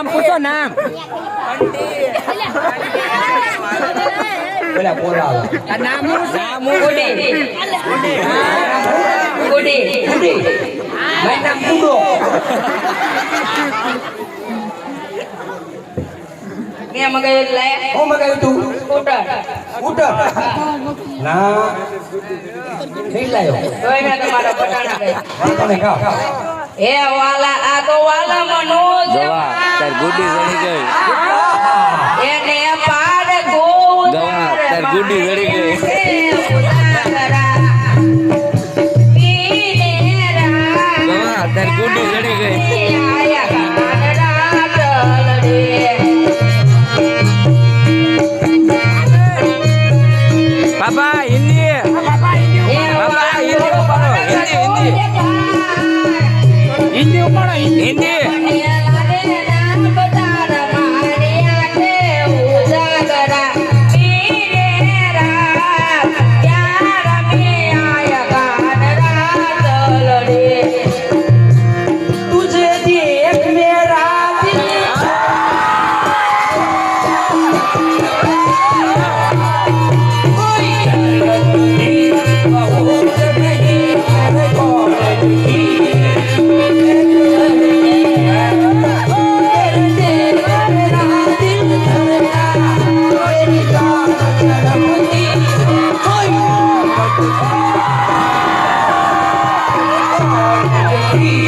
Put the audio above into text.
નામ પૂછો નામ પેલા બોલાવે નામ નામ ઉડી ઉડી ઉડી મારું નામ ઉડો ક્યાં મગાવ્યું લાયા હું મગાવ્યું તું સ્કૂટર સ્કૂટર ના નહીં લાયો કોઈ ના તમારા પટાણા ગઈ તમે ખાઓ હે વાલા આ તો વાલા મનો દવા તાર ગુડી જડી ગઈ. એને પાડ ગોળ ગવા તાર ગુડી જડી ગઈ. ગવા તાર ગુડી જડી ગઈ. બાબા હિન્દી બાબા હિન્દી હિન્દી હિન્દી. હિન્દી ઉપાડો હિન્દી. હિન્દી. Bobby.